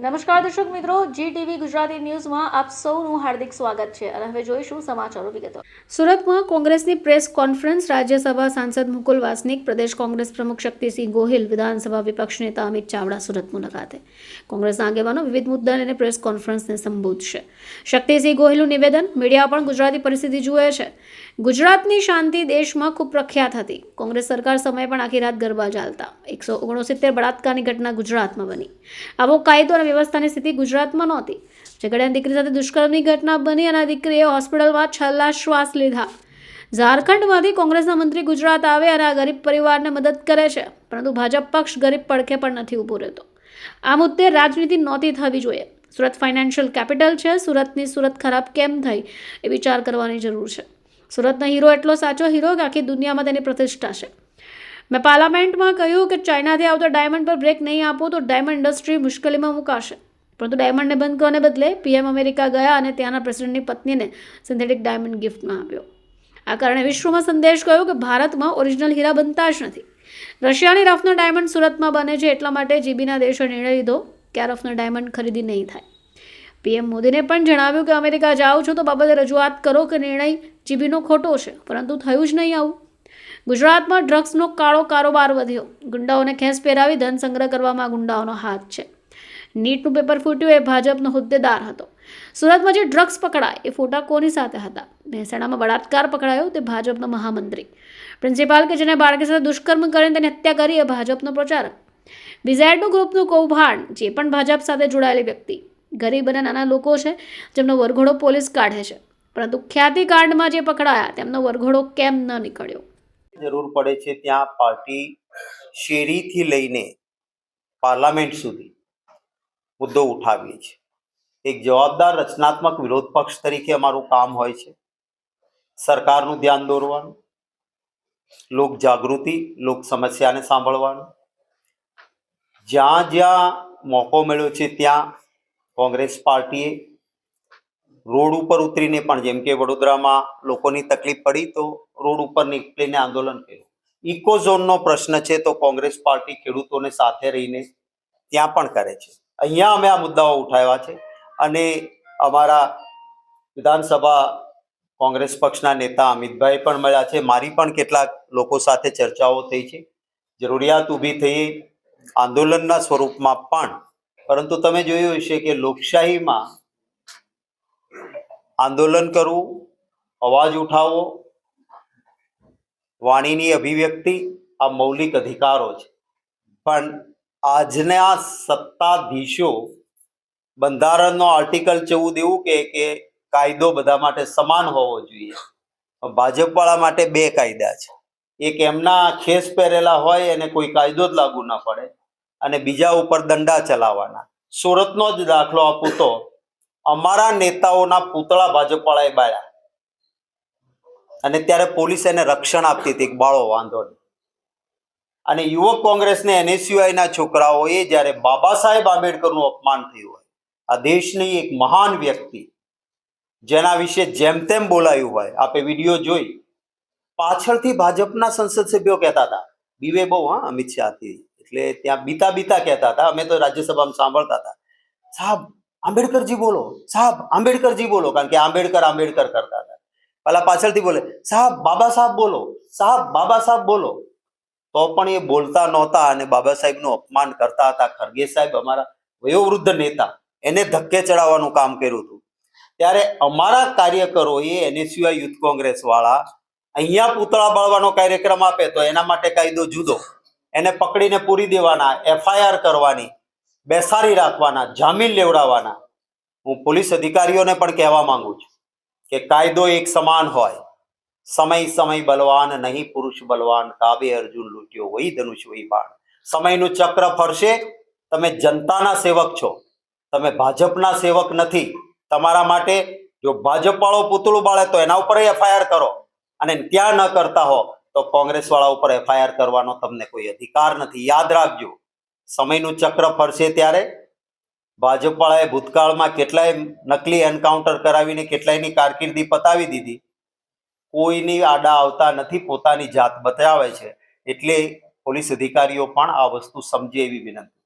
નમસ્કાર દર્શક મિત્રો જી ટીવી ગુજરાતી ન્યૂઝમાં આપ સૌનું હાર્દિક સ્વાગત છે અને હવે જોઈશું સમાચારો વિગતો. સુરતમાં કોંગ્રેસની પ્રેસ કોન્ફરન્સ, રાજ્યસભા સાંસદ મુકુલ વાસનિક, પ્રદેશ કોંગ્રેસ પ્રમુખ શક્તિસિંહ ગોહિલ, વિધાનસભા વિપક્ષ નેતા અમિત ચાવડા સુરત મુલાકાતે. કોંગ્રેસના આગેવાનો વિવિધ મુદ્દા લઈને પ્રેસ કોન્ફરન્સને સંબોધશે. શક્તિસિંહ ગોહિલનું નિવેદન, મીડિયા પણ ગુજરાતી પરિસ્થિતિ જુએ છે. ગુજરાતની શાંતિ દેશમાં ખૂબ પ્રખ્યાત હતી. કોંગ્રેસ સરકાર સમયે પણ આખી રાત ગરબા ચાલતા. એકસો ઓગણસિત્તેર બળાત્કારની ઘટના ગુજરાતમાં બની. આવો કાયદો અને વ્યવસ્થાની સ્થિતિ ગુજરાતમાં નહોતી. ઝઘડિયાની દીકરી સાથે દુષ્કર્મની ઘટના બની અને દીકરીએ હોસ્પિટલમાં છેલ્લા શ્વાસ લીધા. ઝારખંડમાંથી કોંગ્રેસના મંત્રી ગુજરાત આવે અને આ ગરીબ પરિવારને મદદ કરે છે, પરંતુ ભાજપ પક્ષ ગરીબ પડખે પણ નથી ઊભો રહેતો. આ મુદ્દે રાજનીતિ નહોતી થવી જોઈએ. સુરત ફાઇનાન્શિયલ કેપિટલ છે, સુરતની સુરત ખરાબ કેમ થઈ એ વિચાર કરવાની જરૂર છે. સુરતનો હીરો એટલો સાચો હીરો કે આખી દુનિયામાં તેની પ્રતિષ્ઠા છે. મેં પાર્લામેન્ટમાં કહ્યું કે ચાઇનાથી આવતા ડાયમંડ પર બ્રેક નહીં આપો તો ડાયમંડ ઇન્ડસ્ટ્રી મુશ્કેલીમાં મુકાશે. પરંતુ ડાયમંડને બંધ કરવાને બદલે પીએમ અમેરિકા ગયા અને ત્યાંના પ્રેસિડેન્ટની પત્નીને સિન્થેટિક ડાયમંડ ગિફ્ટમાં આપ્યો. આ કારણે વિશ્વમાં સંદેશ ગયો કે ભારતમાં ઓરિજિનલ હીરા બનતા જ નથી. રશિયાની રફનો ડાયમંડ સુરતમાં બને છે એટલા માટે જીબીના દેશોએ નિર્ણય લીધો કે આ રફનો ડાયમંડ ખરીદી નહીં થાય. પીએમ મોદીને પણ જણાવ્યું કે અમેરિકા જાઓ છો તો બાબતે રજૂઆત કરો કે નિર્ણય જીબીનો ખોટો છે, પરંતુ થયું જ નહીં આવું. ગુજરાતમાં ડ્રગ્સનો કાળો કારોબાર વધ્યો. ગુંડાઓને ખેસ પહેરાવી ધન સંગ્રહ કરવામાં ગુંડાઓનો હાથ છે. નીટનું પેપર ફૂટ્યું એ ભાજપનો હોદ્દેદાર હતો. સુરતમાં જે ડ્રગ્સ પકડાય એ ફોટા કોની સાથે હતા? મહેસાણામાં બળાત્કાર પકડાયો તે ભાજપનો મહામંત્રી. પ્રિન્સિપાલ કે જેને બાળકી સાથે દુષ્કર્મ કરીને તેની હત્યા કરી એ ભાજપનો પ્રચારક. બીઝેડનું ગ્રુપનું કૌભાંડ જે પણ ભાજપ સાથે જોડાયેલી વ્યક્તિ. ગરીબ અને નાના લોકો છે, જેમનો વરઘોડો પોલીસ કાઢે છે. પરંતુ ખ્યાતિ કાંડમાં જે પકડાયા તેમનો વરઘોડો કેમ ન નીકળ્યો? જરૂર પડે છે ત્યાં પાર્ટી શેરીથી લઈને પાર્લામેન્ટ સુધી મુદ્દો ઉઠાવીએ છીએ. એક જવાબદાર રચનાત્મક વિરોધ પક્ષ તરીકે અમારું કામ હોય છે. સરકારનું ધ્યાન દોરવાનું, લોક જાગૃતિ, લોક સમસ્યાને સાંભળવાનું. જ્યાં જ્યાં મોકો મળ્યો છે ત્યાં કોંગ્રેસ પાર્ટીએ રોડ ઉપર ઉતરીને પણ, જેમ કે વડોદરામાં લોકોની તકલીફ પડી, તો રોડ ઉપર નીકળીને આંદોલન કર્યું. ઇકો ઝોનનો પ્રશ્ન છે, તો કોંગ્રેસ પાર્ટી ખેડૂતોને સાથે રહીને ત્યાં પણ કરે છે. અહીંયા અમે આ મુદ્દાઓ ઉઠાવ્યા છે અને અમારા વિધાનસભા કોંગ્રેસ પક્ષના નેતા અમિતભાઈ પણ મળ્યા છે. મારી પણ કેટલાક લોકો સાથે ચર્ચાઓ થઈ છે. જરૂરિયાત ઊભી થઈ આંદોલનના સ્વરૂપમાં પણ. પરંતુ તમે જોયું હશે કે લોકશાહીમાં આંદોલન કરવું, અવાજ ઉઠાવવો, વાણીની અભિવ્યક્તિ આ મૌલિક અધિકારો છે. પણ આજના સત્તાધીશો બંધારણનો આર્ટિકલ ચૌદ એવું કે કે કાયદો બધા માટે સમાન હોવો જોઈએ. ભાજપવાળા માટે બે કાયદા છે. એક એમના ખેસ પહેરેલા હોય, એને કોઈ કાયદો જ લાગુ ના પડે અને બીજા ઉપર દંડા ચલાવવાના. સુરતનો જ દાખલો આપું તો અમારા નેતાઓના પૂતળા ભાજપવાળાએ બાળ્યા અને ત્યારે પોલીસ એને રક્ષણ આપતી હતી બાળો, વાંધો અને યુવક કોંગ્રેસને એનએસયુઆઈના છોકરાઓએ જ્યારે બાબા સાહેબ આંબેડકરનું અપમાન થયું હોય, આ દેશની એક મહાન વ્યક્તિ, જેના વિશે જેમ તેમ બોલાયું હોય, આપે વીડિયો જોઈ, પાછળથી ભાજપના સંસદ સભ્યો કહેતા હતા, બીવે બહુ, હા, અમિત શાહથી. એટલે ત્યાં બીતા બીતા કહેતા હતા, અમે તો રાજ્યસભામાં સાંભળતા હતા. સાહેબ આંબેડકરજી બોલો. સાહેબ, આંબેડકરજી બોલો, કારણ કે આંબેડકર આંબેડકર કરતા હતા. પેલા પાછળથી બોલે, સાહેબ, બાબા સાહેબ બોલો. સાહેબ, બાબા સાહેબ બોલો. તો પણ એ બોલતા નહોતા અને બાબા સાહેબનું અપમાન કરતા હતા. ખરગે સાહેબ અમારા વયોવૃદ્ધ નેતા, એને ધક્કે ચડાવવાનું કામ કર્યું હતું. ત્યારે અમારા કાર્યકરોએ એનએસયુઆઈ યુથ કોંગ્રેસ વાળા અહીંયા પૂતળા બાળવાનો કાર્યક્રમ આપે તો એના માટે કાયદો જુદો. એને પકડીને પૂરી દેવાના, એફઆઈઆર કરવાની બેસારી રાખવાના, જામીન લેવડાવવાના. હું પોલીસ અધિકારીઓને પણ કહેવા માંગુ છું કે કાયદો એક સમાન હોય. સમય સમય બલવાન, નહીં પુરુષ બલવાન, કાબે અર્જુન લૂંટ્યો વહી ધનુષ વહી બાણ. સમયનું ચક્ર ફરશે. તમે જનતાના સેવક છો. તમે ભાજપના સેવક નથી. તમારા માટે જો ભાજપ વાળો પૂતળું બાળે તો એના ઉપર એફઆઈઆર કરો. અને ત્યાં ન કરતા હો તો કોંગ્રેસ વાળા ઉપર એફઆઈઆર કરવાનો તમને કોઈ અધિકાર નથી. યાદ રાખજો. સમયનું ચક્ર ફરશે ત્યારે ભાજપવાળાએ ભૂતકાળમાં કેટલાય નકલી એન્કાઉન્ટર કરાવીને કેટલાયની કારકિર્દી પતાવી દીધી કોઈની આડા આવતા નથી પોતાની જાત બતાવે છે એટલે પોલીસ અધિકારીઓ પણ આ વસ્તુ સમજે એવી વિનંતી